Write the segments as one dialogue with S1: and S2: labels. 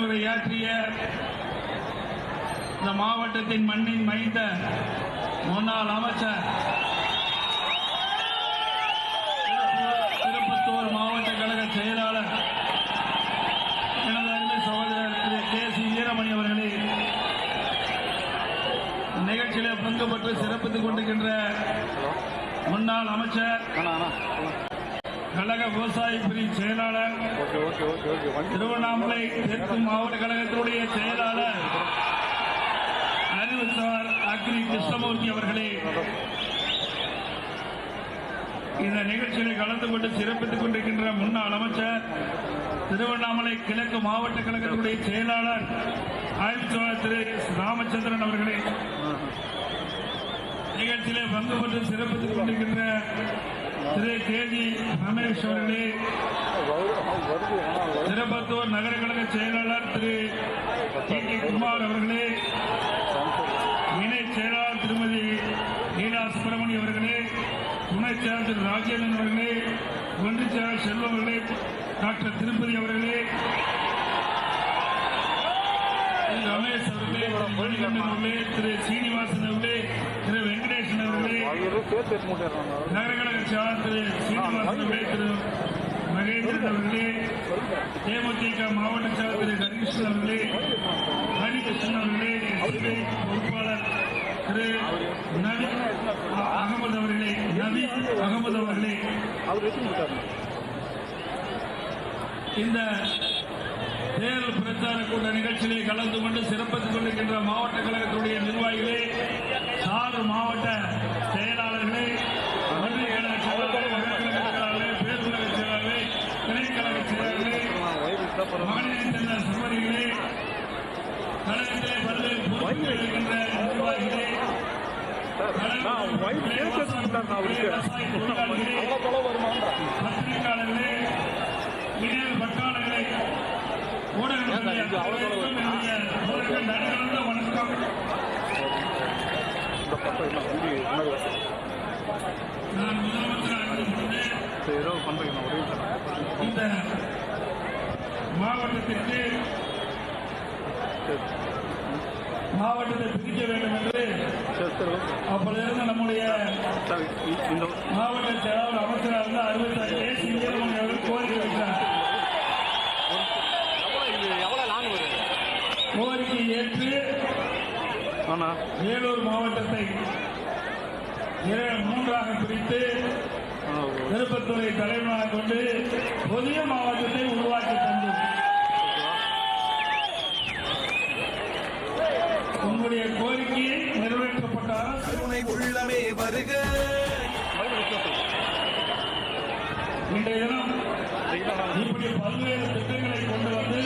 S1: உரையாற்றிய இந்த மாவட்டத்தின் மண்ணின் மைந்த முன்னாள் அமைச்சர் திருப்பத்தூர் மாவட்ட கழக செயலாளர் எனது அருமை சகோதரர் கே சி வீரமணி அவர்களே நிகழ்ச்சியிலே பங்கு பெற்று சிறப்பித்துக் கொண்டிருக்கின்ற முன்னாள் அமைச்சர் கழக விவசாய பிரிவு செயலாளர் திருவண்ணாமலை தெற்கு மாவட்ட கழகத்தினுடைய செயலாளர் அறிவுசார் அக்னி கிருஷ்ணமூர்த்தி அவர்களே இந்த நிகழ்ச்சியில் கலந்து கொண்டு சிறப்பித்துக் கொண்டிருக்கின்ற முன்னாள் அமைச்சர் திருவண்ணாமலை கிழக்கு மாவட்ட கழகத்தினுடைய செயலாளர் ஆய்வுச்சாளர் திரு ராமச்சந்திரன் அவர்களே. நிகழ்ச்சியிலே பங்கு பெற்று சிறப்பித்துக் கொண்டிருக்கின்ற திரு கே ஜி ரமேஷ் அவர்களே. திருப்பத்தூர் நகர கழக செயலாளர் திரு டி கே குமார் அவர்களே இணை செயலாளர் திருமதி லீலா சுப்பிரமணி அவர்களே துணை செயலாளர் திரு ராஜேந்திரன் அவர்களே ஒன்றிய செயலாளர் செல்வம் அவர்களே டாக்டர் திருப்பதி அவர்களே ரமேஷ் அவர்களே மணிகண்டன் அவர்களே திரு சீனிவாசன் அவர்களே திரு வெங்கடேசன் அவர்களே நகரகழக செயலாளர் திரு சீனிவாசன் அவர்களே திரு மகேந்திரன் அவர்களே தேமுதிக மாவட்ட செயலர் திரு ஹரிகிருஷ்ணன் அவர்களே ஹரிகிருஷ்ணன் அவர்களே எஸ்பி பொறுப்பாளர் திரு அகமது அவர்களே நவி அகமது அவர்களே. இந்த தேர்தல் பிரச்சார கூட்ட நிகழ்ச்சியிலே கலந்து கொண்டு சிறப்பித்துக் கொண்டிருக்கின்ற மாவட்ட கழகத்துடைய நிர்வாகிகளே சாறு மாவட்ட செயலாளர்களே ஒன்றிய கழக செயலாளர்களே பேருலக செயலாளர்களே திணைக்கழக செயலாளர்களே சேர்ந்த சகோதரிகளே கழகத்திலே பல்வேறு பொறுப்புகள் இருக்கின்ற நிர்வாகிகளே விவசாய தொழிலாளர்களே
S2: இந்த
S1: மாவட்டத்திற்கு மாவட்டத்தை பிரிக்க வேண்டும் என்று அப்பொழுது நம்முடைய மாவட்ட செயலாளர் அமைச்சராக இருந்த அறிவித்தார் கோரிக்கை வைத்தார்
S2: எவ்வளோ இது எவ்வளோ லாங் வருது
S1: கோரிக்கை ஏற்று
S2: ஆனா
S1: வேலூர் மாவட்டத்தை மூன்றாக பிரித்து
S2: ஆ,
S1: திருப்பத்தூரை தலைவனாக கொண்டு புதிய மாவட்டத்தை உருவாக்கி தந்தோம் உங்களுடைய கோரிக்கையை நிறைவேற்றப்பட்டால்
S3: கருணை உள்ளமே வருக.
S1: இன்றைய தினம் இப்படி பல்வேறு திட்டங்களை கொண்டு வந்து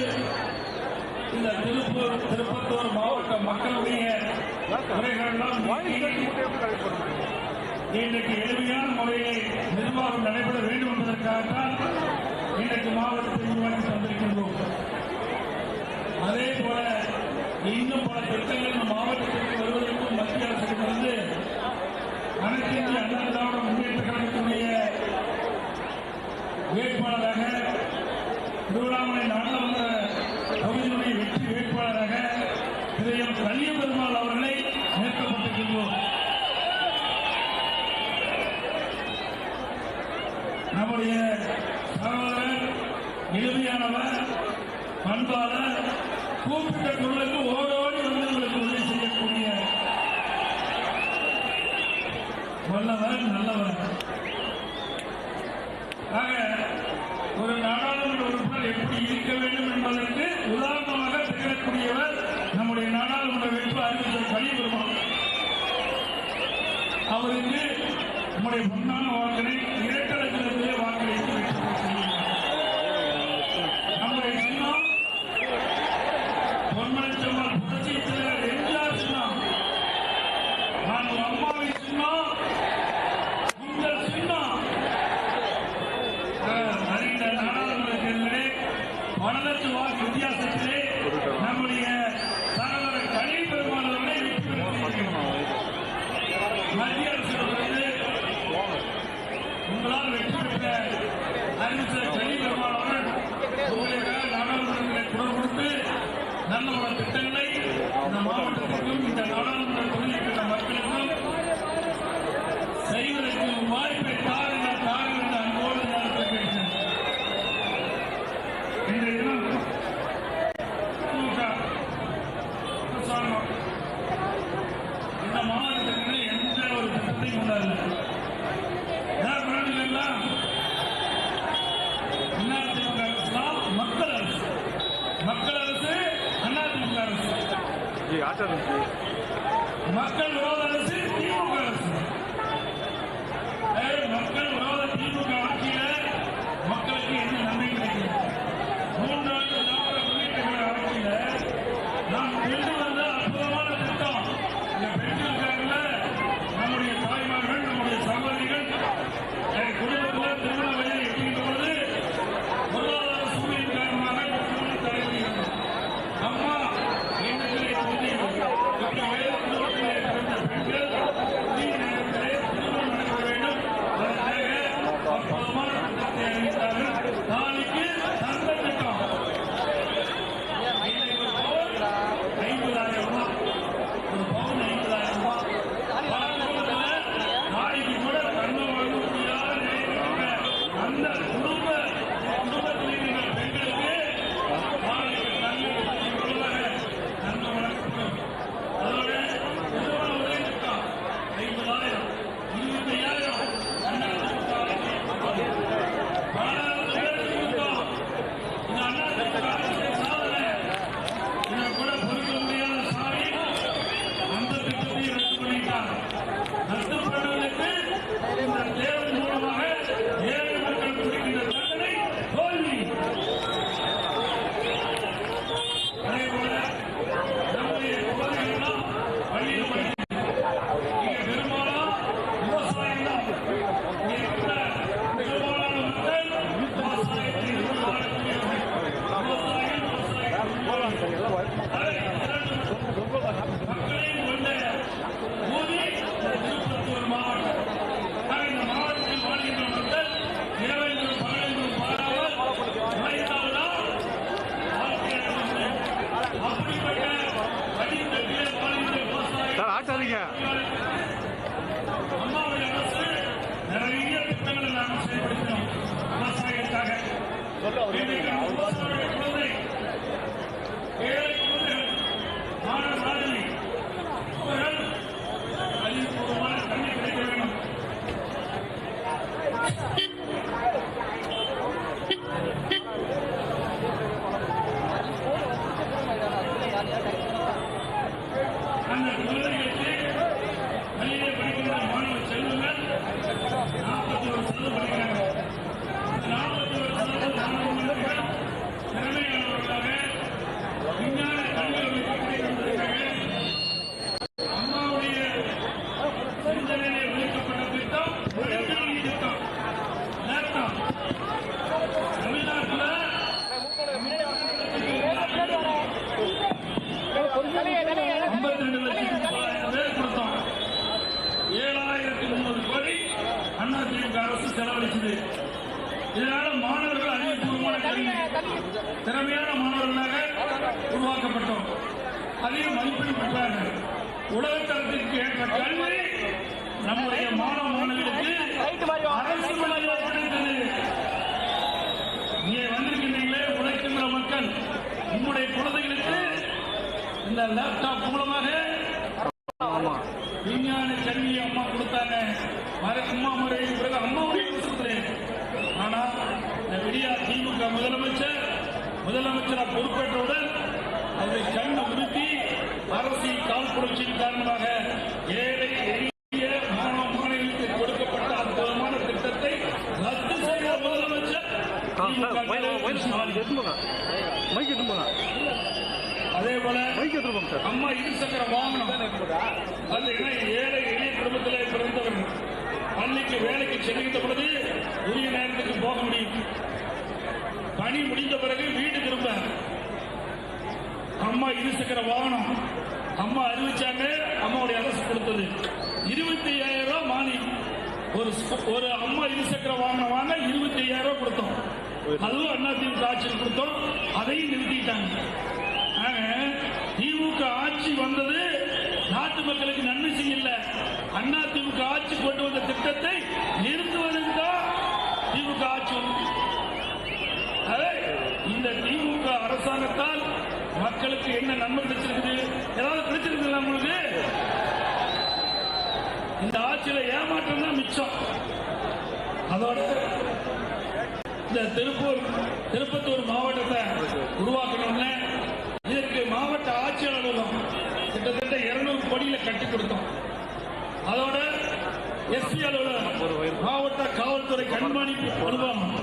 S1: இந்த திருப்பூர் திருப்பத்தூர் மாவட்ட மக்களுடைய இன்றைக்கு எளிமையான முறையை நிர்வாகம் நடைபெற வேண்டும் என்பதற்காகத்தான் இன்றைக்கு மாவட்டத்தை உருவாக்கி தந்திருக்கின்றோம் அதே போல இன்னும் பல திட்டங்கள் இந்த மாவட்டத்திற்கு வருவதற்கும் மத்திய அரசிடமிருந்து அனைத்து இந்திய அண்ணா திராவிட முன்னேற்ற கழகத்தினுடைய வேட்பாளராக திருவண்ணாமலை நாடாளுமன்ற தொகுதியினுடைய வெற்றி வேட்பாளராக திரு எம் கலிய பெருமாள் அவர்களை நிறுத்தப்பட்டிருக்கின்றோம் நம்முடைய சகோதரர் எளிமையானவர் பண்பாளர் கூப்பிட்ட குரலுக்கு ஓடோடி வந்து உங்களுக்கு உதவி செய்யக்கூடிய வல்லவர் நல்லவர். ஆக ஒரு நாடாளுமன்ற உறுப்பினர் எப்படி இருக்க வேண்டும் என்பதற்கு உதாரணமாக திகழக்கூடியவர் நம்முடைய நாடாளுமன்ற வேட்பு அறிவித்த கலிபெருமாள் அவருக்கு நம்முடைய பொன்னான வாக்கினை இந்த மாவட்டத்திற்கும் இந்த நாடாளுமன்ற தொகுதியில் மக்களுக்கும் செய்வதற்கு வாய்ப்பை
S2: தார ஆட்டம் இருந்துச்சு
S1: மக்கள் விரோத செலவழிச்சது இதனால மாணவர்கள் அறிவுபூர்வமான கல்வி திறமையான மாணவர்களாக உருவாக்கப்பட்டோம். அதிக மதிப்பீடு பெற்றார்கள். உலகத்தரத்திற்கு ஏற்ற கல்வி நம்முடைய மாணவ மாணவிகளுக்கு அரசு வழங்கப்பட்டிருக்கிறது நீங்க வந்திருக்கின்றீங்களே உழைக்கின்ற மக்கள் உங்களுடைய குழந்தைகளுக்கு இந்த லேப்டாப் மூலமாக விஞ்ஞான கல்வி அம்மா கொடுத்தாங்க. மறக்குமா முறை அம்மாவுடைய விடியார் திமுக முதலமைச்சர் முதலமைச்சராக பொறுப்பேற்றவுடன் அதை கண்டு உறுத்தி அரசியல் கால் புரட்சியின் காரணமாக ஏழை எளிய மாணவ மாணவிகளுக்கு கொடுக்கப்பட்ட அற்புதமான திட்டத்தை ரத்து செய்த முதலமைச்சர் அதே போல அம்மா இருசக்கர வாகனம். ஏழை எளிய குடும்பத்திலே பிறந்தவர்கள். பள்ளிக்கு வேலைக்கு செல்கின்ற பொழுது உரிய நேரத்துக்கு போக முடியும். பணி முடிந்த பிறகு வீடு திரும்ப அம்மா இருசக்கர வாகனம். அம்மா அறிவிச்சாங்க அம்மாவுடைய அரசு கொடுத்தது. இருபத்தி ஐயாயிரம் ரூபாய் மானி. ஒரு ஒரு அம்மா இருசக்கர வாகனம் வாங்க இருபத்தி ஐயாயிரம் ரூபாய் கொடுத்தோம். அதுவும் அண்ணா திமுக ஆட்சியில் கொடுத்தோம். அதையும் நிறுத்திட்டாங்க. திமுக ஆட்சி வந்தது நாட்டு மக்களுக்கு நன்மை செய்யல. அண்ணா திமுக ஆட்சி கொண்டு வந்த திட்டத்தை நிறுத்துவதற்கு தான் திமுக ஆட்சி இந்த திமுக அரசாங்கத்தால் மக்களுக்கு என்ன நன்மை கிடைச்சிருக்குது? ஏதாவது கிடைச்சிருக்குங்களா உங்களுக்கு? இந்த ஆட்சியில ஏமாற்றம் தான் மிச்சம். அதோட இந்த திருப்பூர் திருப்பத்தூர் மாவட்டத்தை உருவாக்கணும்னு கட்டி கொடுத்தோம். அதோட எஸ்பி அலுவலகம் மாவட்ட காவல்துறை கண்காணிப்பு அலுவலகம்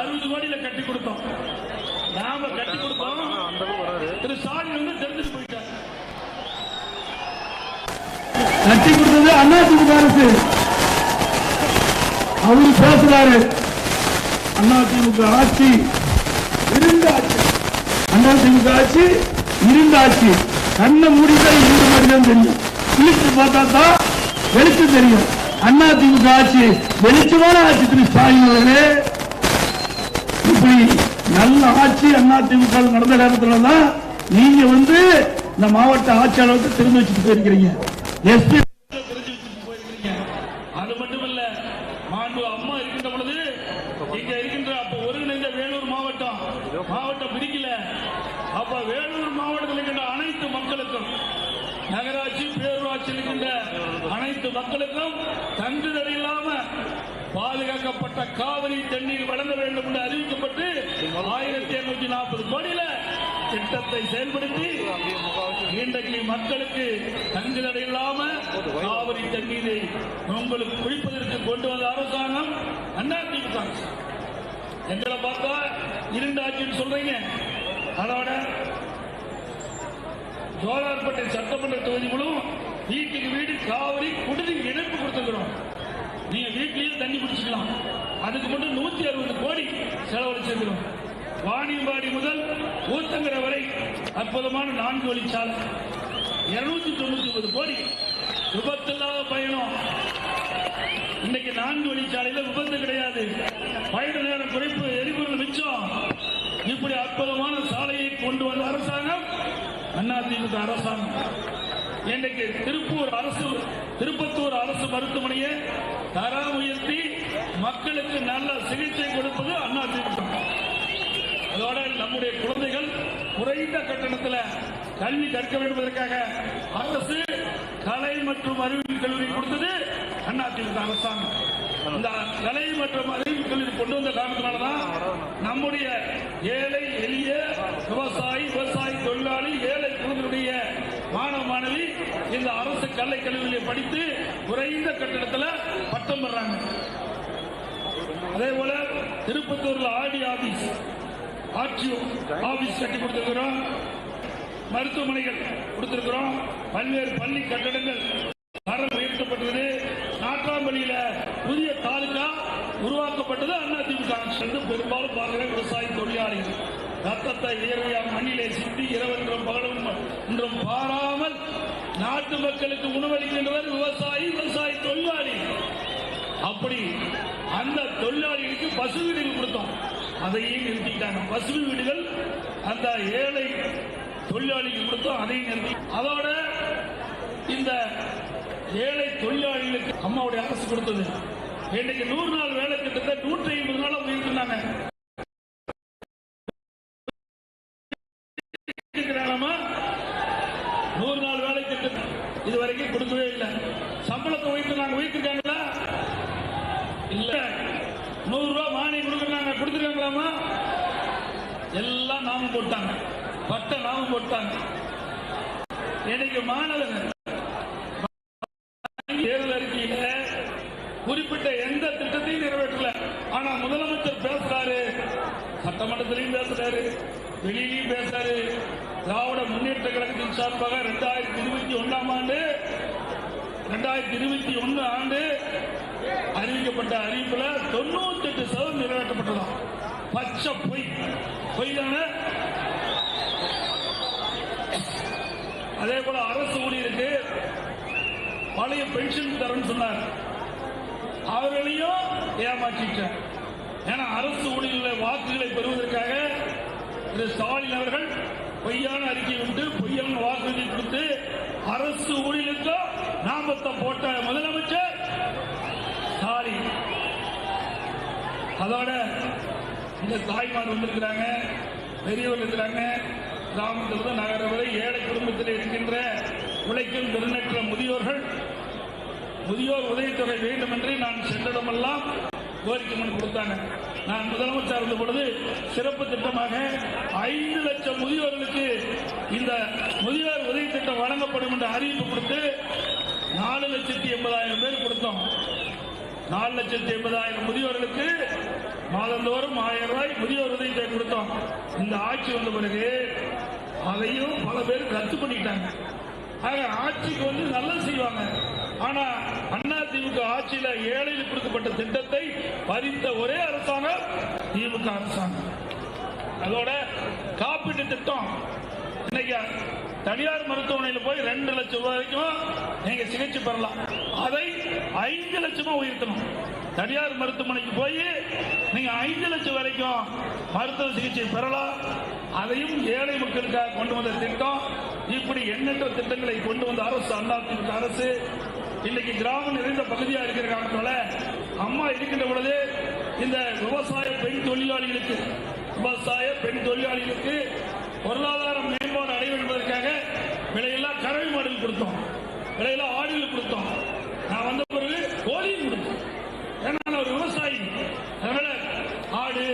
S1: அறுபது கோடியில கட்டி கொடுத்தோம். நாம கட்டி கொடுத்தோம்.
S2: அந்த வராது
S1: திரு ஸ்டாலின் வந்து தெரிஞ்சு போயிட்டார்.
S4: கட்டி கொடுத்தது அண்ணாதிமுக அரசு. அவரு பேசுறாரு. அதிமுக ஆட்சி இருந்த ஆட்சி. அதிமுக ஆட்சி இருந்த ஆட்சி. கண்ணை மூடிதான் இருந்த மாதிரி தான் தெரியும். கிழிச்சு பார்த்தா தான் வெளிச்சம் தெரியும். அண்ணா திமுக ஆட்சி வெளிச்சமான ஆட்சி திரு ஸ்டாலின் அவர்களே. இப்படி நல்ல ஆட்சி அண்ணா திமுக நடந்த நேரத்தில் தான் நீங்க வந்து இந்த மாவட்ட ஆட்சியாளருக்கு திறந்து வச்சுட்டு போயிருக்கிறீங்க. எஸ்பி
S1: அது மட்டுமல்ல மாண்பு அம்மா இருக்கின்ற பொழுது இங்க இருக்கின்ற அப்ப ஒருங்கிணைந்த வேலூர் மாவட்டம். மாவட்டம் பிரிக்கல அப்ப வேலூர் மாவட்டத்தில் இருக்கின்ற அனைத்து மக்களுக்கும் நகராட்சி பேரூராட்சி இருக்கின்ற அனைத்து மக்களுக்கும் தங்குதல் இல்லாம பாதுகாக்கப்பட்ட காவிரி தண்ணீர் வழங்க வேண்டும் என்று அறிவிக்கப்பட்டு ஆயிரத்தி இருநூத்தி நாற்பது கோடியில திட்டத்தை செயல்படுத்தி இன்றைக்கு மக்களுக்கு தங்குதடை இல்லாம காவிரி தண்ணீரை உங்களுக்கு குடிப்பதற்கு கொண்டு வந்த அரசாங்கம் அதிமுக அரசு. எங்களை பார்த்தா இரண்டு ஆட்சின்னு சொல்றீங்க அதோட ஜோலார்பேட்டை சட்டமன்ற தொகுதி முழுவதும் வீட்டுக்கு வீடு காவிரி குடிநீர் இணைப்பு கொடுத்துக்கிறோம் நீங்க வீட்லயே தண்ணி குடிச்சுக்கலாம். அதுக்கு மட்டும் நூத்தி அறுபது கோடி செலவழிச்சிருக்கிறோம். வாணியம்பாடி முதல் ஊத்தங்கரை வரை அற்புதமான நான்கு வழிச்சாலை இருநூத்தி தொண்ணூத்தி ஒன்பது கோடி விபத்தில்லாத பயணம். இன்னைக்கு நான்கு வழிச்சாலையில விபத்து கிடையாது. பயண நேரம் குறைப்பு எரிபொருள் மிச்சம். இப்படி அற்புதமான சாலையை கொண்டு வந்த அரசாங்கம் அதிமுக அரசாங்கம். இன்றைக்கு திருப்பூர் அரசு திருப்பத்தூர் அரசு மருத்துவமனையை தரம் உயர்த்தி மக்களுக்கு நல்ல சிகிச்சை கொடுப்பது அதிமுக அதோட நம்முடைய குழந்தைகள் குறைந்த கட்டணத்தில் கல்வி கற்க வேண்டும் என்பதற்காக அரசு கலை மற்றும் அறிவியல் கல்வி கொடுத்தது அதிமுக அரசாங்கம். இந்த கலை மற்றும் அறிவியல் கல்வி கொண்டு வந்த காரணத்தினாலதான் நம்முடைய ஏழை எளிய விவசாயி விவசாயி தொழிலாளி ஏழை குழந்தைகளுடைய மாணவ மாணவி இந்த அரசு கலை கல்வியிலே படித்து குறைந்த கட்டணத்தில் பட்டம் பெறாங்க. அதே போல திருப்பத்தூர்ல ஆடி ஆபீஸ் ஆட்சி ஆபீஸ் கட்டி கொடுத்திருக்கிறோம். மருத்துவமனைகள் கொடுத்திருக்கிறோம். பல்வேறு பள்ளி கட்டடங்கள் தரம் உயர்த்தப்பட்டது நாட்டாம்பள்ளியில புதிய தாலுகா உருவாக்கப்பட்டது அதிமுக என்று பெரும்பாலும் பார்க்கிற விவசாய தொழிலாளிகள். ரத்தத்தை இயற்கையாக மண்ணிலே சுட்டி இரவென்றும் பகலும் என்றும் பாராமல் நாட்டு மக்களுக்கு உணவளிக்கின்றவர் விவசாயி விவசாய தொழிலாளி. அப்படி அந்த தொழிலாளிகளுக்கு பசு வீடுகள் கொடுத்தோம். அதையும் நிறுத்திட்டாங்க. பசு வீடுகள் அந்த ஏழை தொழிலாளிகள் கொடுத்தோம். அதையும் நிறுத்தி. அதோட இந்த ஏழை தொழிலாளிகளுக்கு அம்மாவுடைய அரசு கொடுத்தது. இன்னைக்கு நூறு நாள் வேலை திட்டத்தை நூற்றி ஐம்பது நாளா உயர்த்தினாங்க நூறு நாள் வேலை திட்டம் இது வரைக்கும் கொடுக்கவே இல்லை. சம்பளத்தை நாங்க உயர்த்திருக்காங்களா? இல்ல. நூறு ரூபாய் மானியம் கொடுக்குறாங்க கொடுத்துருக்காங்களாமா? எல்லாம் நாம போட்டாங்க. பட்ட நாம போட்டாங்க. எனக்கு மாணவர்கள் குறிப்பிட்ட எந்த திட்டத்தையும் நிறைவேற்றல. ஆனா முதலமைச்சர் பேசுறாரு. சட்டமன்றத்திலையும் பேசுறாரு. வெளியிலையும் பேசுறாரு. திராவிட முன்னேற்ற கழகத்தின் சார்பாக இரண்டாயிரத்தி இருபத்தி ஒன்னாம் ஆண்டு இரண்டாயிரத்தி இருபத்தி ஒன்னு ஆண்டு அறிவிக்கப்பட்ட அறிவிப்புல தொண்ணூத்தி எட்டு சதவீதம் நிறைவேற்றப்பட்டதாம். பச்சை பொய். பொய் தானே அதே போல அரசு ஊழியருக்கு பழைய பென்ஷன் தரேன்னு சொன்னார். அவர்களையும் ஏமாற்றிட்டார். ஏன்னா அரசு ஊழியர்களை வாக்குகளை பெறுவதற்காக திரு ஸ்டாலின் அவர்கள் பொய்யான அறிக்கை விட்டு பொய்யான வாக்குறுதி கொடுத்து அரசு ஊழியர்களுக்கும் நாமத்தை போட்ட முதலமைச்சர் ஸ்டாலின். அதோட இந்த தாய்மார் வந்திருக்கிறாங்க பெரியவர்கள் இருக்கிறாங்க. கிராமத்திலிருந்து நகர வரை ஏழை குடும்பத்தில் இருக்கின்ற உழைக்கும் திறனற்ற முதியோர்கள் முதியோர் உதவித்தொகை வேண்டும் என்று நான் சென்றிடமெல்லாம் கோரிக்கை மனு கொடுத்தாங்க. நான் முதலமைச்சர் இருந்த பொழுது சிறப்பு திட்டமாக ஐந்து லட்சம் முதியோர்களுக்கு இந்த முதியோர் உதவி திட்டம் வழங்கப்படும் என்ற அறிவிப்பு கொடுத்து நாலு லட்சத்தி எண்பதாயிரம் பேர் கொடுத்தோம். நாலு லட்சத்தி எண்பதாயிரம் முதியோர்களுக்கு மாதந்தோறும் ஆயிரம் ரூபாய் முதியோர் உதவி தொகை கொடுத்தோம். இந்த ஆட்சி வந்த பிறகு அதையும் பல பேர் ரத்து பண்ணிட்டாங்க. ஆட்சிக்கு வந்து நல்லது செய்வாங்க. ஆனா அண்ணா திமுக ஆட்சியில ஏழையில் கொடுக்கப்பட்ட திட்டத்தை பறித்த ஒரே அரசாங்கம் திமுக அரசாங்கம். அதோட காப்பீட்டு திட்டம். இன்னைக்கு தனியார் மருத்துவமனையில் போய் ரெண்டு லட்சம் ரூபாய் வரைக்கும் நீங்க சிகிச்சை பெறலாம். அதை ஐந்து லட்சமா உயர்த்தணும். தனியார் மருத்துவமனைக்கு போய் நீங்க ஐந்து லட்சம் வரைக்கும் மருத்துவ சிகிச்சை பெறலாம். அதையும் ஏழை மக்களுக்காக கொண்டு வந்த திட்டம். இப்படி எண்ணற்ற திட்டங்களை கொண்டு வந்த அரசு அதிமுக அரசு இன்னைக்கு கிராமம் நிறைந்த பகுதியா இருக்கிற காரணத்தால அம்மா இருக்கின்ற பொழுது இந்த விவசாய பெண் தொழிலாளிகளுக்கு விவசாய பெண் தொழிலாளிகளுக்கு பொருளாதார மேம்பாடு அடைய என்பதற்காக விலையெல்லாம் கறவை மாடுகள் கொடுத்தோம். விலையெல்லாம் ஆடுகள் கொடுத்தோம் நான் வந்த பிறகு கோழியும் கொடுத்தோம் ஏன்னா நான் ஒரு விவசாயி அதனால ஆடு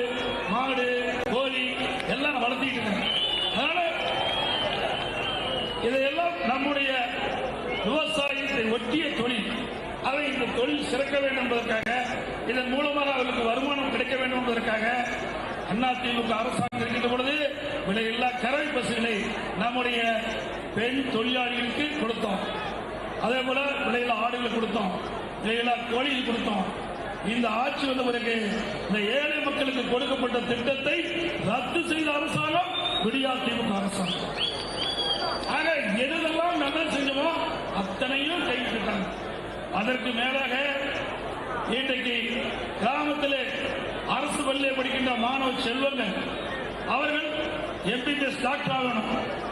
S1: மாடு கோழி எல்லாம் நான் வளர்த்திட்டு இருக்கேன் அதனால இதையெல்லாம் நம்முடைய விவசாயத்தை ஒட்டிய தொழில் அதை சிறக்க வேண்டும் என்பதற்காக இதன் மூலமாக அவர்களுக்கு வருமானம் கிடைக்க வேண்டும் என்பதற்காக அதிமுக அரசாங்கம் இருக்கின்ற பொழுது விலையில்லா கரவை பசுகளை நம்முடைய பெண் தொழிலாளிகளுக்கு கொடுத்தோம். அதே போல விலையில ஆடுகள் கொடுத்தோம். விலையில்லா கோழிகள் கொடுத்தோம். இந்த ஆட்சி வந்த பிறகு இந்த ஏழை மக்களுக்கு கொடுக்கப்பட்ட திட்டத்தை ரத்து செய்த அரசாங்கம் விடியா திமுக அரசாங்கம். ஆக எதெல்லாம் நல்லா செஞ்சோமோ அத்தனையும் கைவிட்டாங்க அதற்கு மேலாக இன்றைக்கு கிராமத்தில் அரசு பள்ளியில் படிக்கின்ற மாணவ செல்வங்கள் அவர்கள் எம்பிபிஎஸ் டாக்டர் ஆகணும்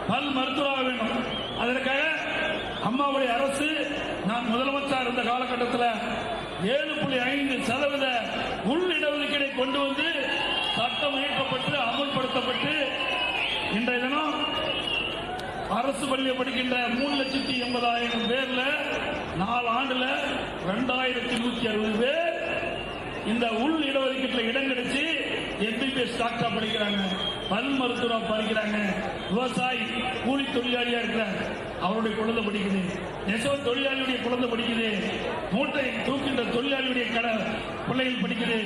S1: பல் மருத்துவராக வேண்டும் அதற்காக அம்மாவுடைய அரசு நான் முதலமைச்சர் இருந்த காலகட்டத்தில் ஏழு புள்ளி ஐந்து சதவீத உள்இடஒதுக்கீடை கொண்டு வந்து சட்டம் இயக்கப்பட்டு அமல்படுத்தப்பட்டு இன்றைய தினம் அரசு பள்ளியில் படிக்கின்ற மூணு லட்சத்தி எண்பதாயிரம் பேர்ல நாலு ஆண்டுல ரெண்டாயிரத்தி நூத்தி அறுபது பேர் இந்த உள் இடஒதுக்கீட்டுல இடம் கிடைச்சு எம்பிபிஎஸ் டாக்டரா படிக்கிறாங்க. பல் மருத்துவரா படிக்கிறாங்க. விவசாயி கூலி தொழிலாளியா இருக்கிறார் அவருடைய குழந்தை படிக்கிறேன் நெசவு தொழிலாளியுடைய குழந்தை படிக்குது. மூட்டை தூக்கின்ற தொழிலாளியுடைய கடை பிள்ளைகள் படிக்குது.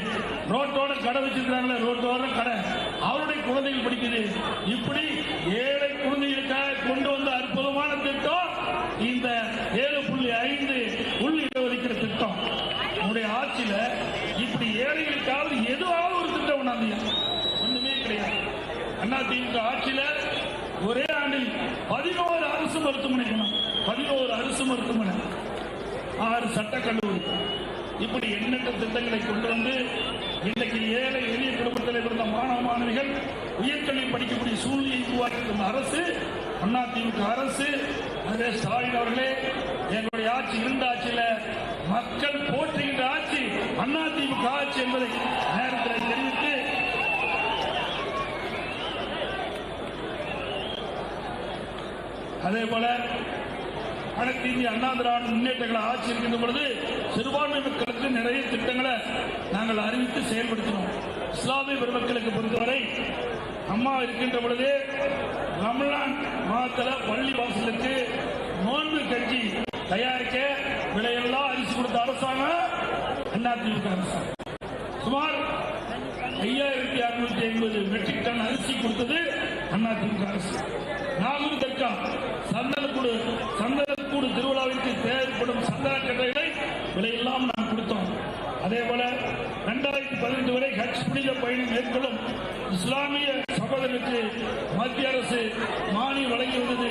S1: ரோட்டோட கடை வச்சிருக்கிறாங்களே ரோட்டோட கடை. அவருடைய குழந்தைகள் படிக்குது. இப்படி ஏழை குழந்தைகளுக்காக கொண்டு வந்த அற்புதமான திட்டம் இந்த ஏழு புள்ளி ஐந்து உள் இடஒதுக்கீடு திட்டம். நம்முடைய ஆட்சியில இப்படி ஏழைகளுக்காவது எதுவாவது ஒரு திட்டம் கொண்டாந்தீங்க ஒண்ணுமே கிடையாது. அண்ணா திமுக ஆட்சியில ஒரே ஆண்டில் பதினோரு அரசு மருத்துவமனை பதினோரு அரசு மருத்துவமனை ஆறு சட்டக்கல்லூரி. இப்படி எண்ணற்ற திட்டங்களை கொண்டு வந்து இன்றைக்கு ஏழை எளிய குடும்பத்தில் இருந்த மாணவ மாணவிகள் உயர்கல்வி படிக்கக்கூடிய சூழ்நிலையை உருவாக்கி அரசு அதிமுக அரசு அதே ஸ்டாலின் அவர்களே எங்களுடைய ஆட்சி இருந்த ஆட்சியில மக்கள் போற்றுகின்ற ஆட்சி அதிமுக ஆட்சி என்பதை நேரத்தில் தெரிவித்து அதே போல அனைத்து இந்திய அண்ணா திராவிட முன்னேற்றங்களை ஆட்சி இருக்கின்ற பொழுது சிறுபான்மை மக்களுக்கு நிறைய திட்டங்களை நாங்கள் அறிவித்து செயல்படுத்தினோம். இஸ்லாமிய பெருமக்களுக்கு பொறுத்தவரை அம்மா இருக்கின்ற பொழுது ரமலான் மாதத்தில் பள்ளி வாசலுக்கு நோன்பு கஞ்சி தயாரிக்க விலையெல்லாம் அரிசி கொடுத்த அரசாங்கம் அதிமுக அரசாங்கம் சுமார் ஐயாயிரத்தி அறுநூத்தி ஐம்பது மெட்ரிக் டன் அரிசி கொடுத்தது அதிமுக அரசு. நாகூர் தர்கா சந்த சந்தனக்கூடு திருவிழாவிற்கு தேவைப்படும் சந்தன கட்டைகளை விலையெல்லாம் நாம் கொடுத்தோம். அதே போல இரண்டாயிரத்தி பதினைந்து வரை ஹஜ் புனித பயணம் மேற்கொள்ளும் இஸ்லாமிய சகோதரருக்கு மத்திய அரசு மானியம் வழங்கியுள்ளது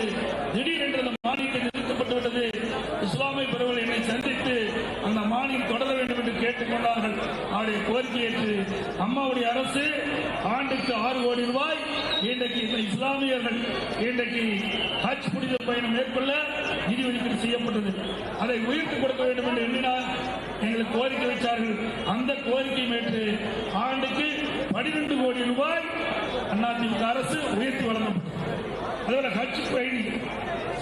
S1: திடீரென்று அந்த மானியத்தை நிறுத்தப்பட்டுவிட்டது இஸ்லாமிய பிரிவுகள் என்னை சந்தித்து அந்த மானியம் தொடர வேண்டும் என்று கேட்டுக்கொண்டார்கள். அவருடைய கோரிக்கை ஏற்று அம்மாவுடைய அரசு ஆண்டுக்கு ஆறு கோடி ரூபாய் இன்றைக்கு இந்த இஸ்லாமியர்கள் இன்றைக்கு ஹஜ் புனித பயணம் மேற்கொள்ள நிதி ஒதுக்கீடு செய்யப்பட்டது. அதை உயிர்த்து கொடுக்க வேண்டும் என்று எண்ணினால் எங்களுக்கு கோரிக்கை வைத்தார்கள். அந்த கோரிக்கை மேற்று ஆண்டுக்கு பனிரெண்டு கோடி ரூபாய் அதிமுக அரசு உயர்த்தி வழங்கப்பட்டது. அதோட ஹஜ் பயணி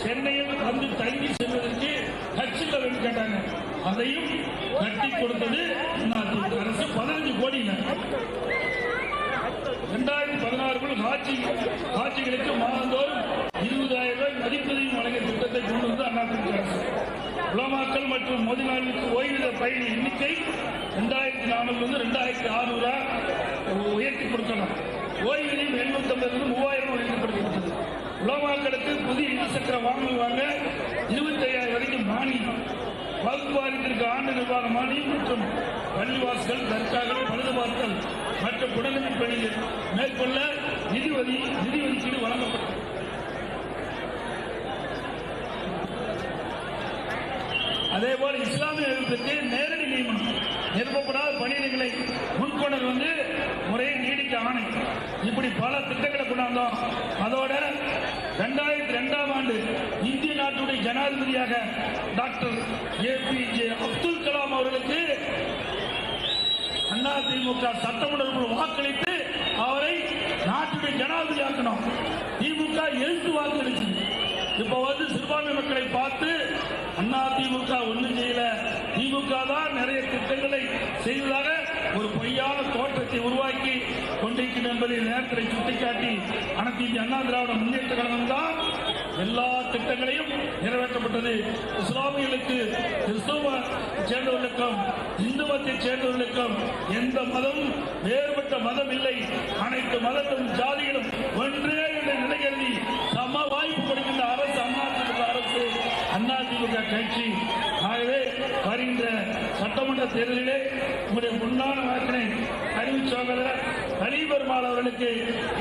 S1: சென்னையில் வந்து தங்கி செல்வதற்கு ஹஜ்ஜில் வேண்டும் கேட்டாங்க. அதையும் கட்டி கொடுத்தது அதிமுக அரசு பதினஞ்சு கோடி இரண்டாயிரத்தி பதினாறுக்குள் காட்சி காட்சிகளுக்கு மாதந்தோறும் ஐம்பதாயிரம் ரூபாய் மதிப்பீதையும் வழங்கிய திட்டத்தை கொண்டு வந்து அதிமுக அரசு உலமாக்கல் மற்றும் மோதினாளுக்கு ஓய்வூதிய பயணி எண்ணிக்கை இரண்டாயிரத்தி நானூறுல ரெண்டாயிரத்தி ஆறுநூறா உயர்த்தி கொடுக்கணும் ஓய்வூதியம் எண்ணூத்தி ஐம்பது மூவாயிரம் உயர்த்தப்படுகிறது உலமாக்களுக்கு புதிய இருசக்கர வாங்கல் வாங்க இருபத்தி ஐயாயிரம் வரைக்கும் மானியம் வகுப்பு வாரியத்திற்கு ஆண்டு நிர்வாக மானியம் மற்றும் பள்ளிவாசல் தற்காக பழுதுபார்த்தல் மற்றும் குடநீர் பணிகள் மேற்கொள்ள நிதி நிதி ஒதுக்கீடு வழங்கப்பட்டது. அதே போல இஸ்லாமிய எழுத்துக்கு நேரடி நியமனம். நிரப்பப்படாத பணியிடங்களை முன்கொண்டது வந்து முறையை நீடிக்க ஆணை. இப்படி பல திட்டங்களை கொண்டாந்தோம். அதோட இரண்டாயிரத்தி ரெண்டாம் ஆண்டு இந்திய நாட்டுடைய ஜனாதிபதியாக doctor A P J Abdul Kalam அவர்களுக்கு அதிமுக சட்டமன்ற வாக்களித்து அவரை நாட்டுடைய ஜனாதிபதி ஆக்கணும் திமுக எழுத்து வாக்களிச்சு இப்ப வந்து சிறுபான்மை மக்களை பார்த்து அண்ணா திமுக ஒன்றும் செய்யல. திமுக தான் நிறைய திட்டங்களை செய்ததாக ஒரு பொய்யான தோற்றத்தை உருவாக்கி கொண்டிருக்கும் என்பதை நேரத்தை சுட்டிக்காட்டி அனைத்து அண்ணா திராவிட முன்னேற்ற கழகம் தான் எல்லா திட்டங்களையும் நிறைவேற்றப்பட்டது. இஸ்லாமியர்களுக்கு கிறிஸ்தவ சேர்ந்தவர்களுக்கும் இந்து மதத்தை சேர்ந்தவர்களுக்கும் எந்த மதமும் வேறுபட்ட மதம் இல்லை. அனைத்து மதங்களும் ஜாதிகளும் ஒன்றே என்ற நிலையில் சம வாய்ப்பு கொடுக்கின்ற அரசு அதிமுக அரசு அதிமுக கட்சி. ஆகவே வருகின்ற சட்டமன்ற தேர்தலிலே உங்களுடைய முன்னாள் வாக்கினை அறிவிச்சோதரர் கலீபெருமாள் அவர்களுக்கு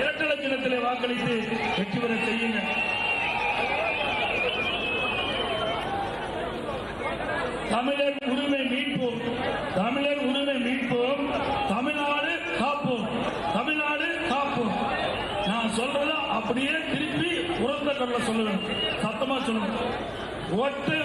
S1: இரட்டை லட்சணத்திலே வாக்களித்து வெற்றி பெற செய்யுங்கள். தமிழர் உரிமை மீட்போம் தமிழர் திருப்பி உரத்த சத்தமா சொல்லணும் ஒற்றை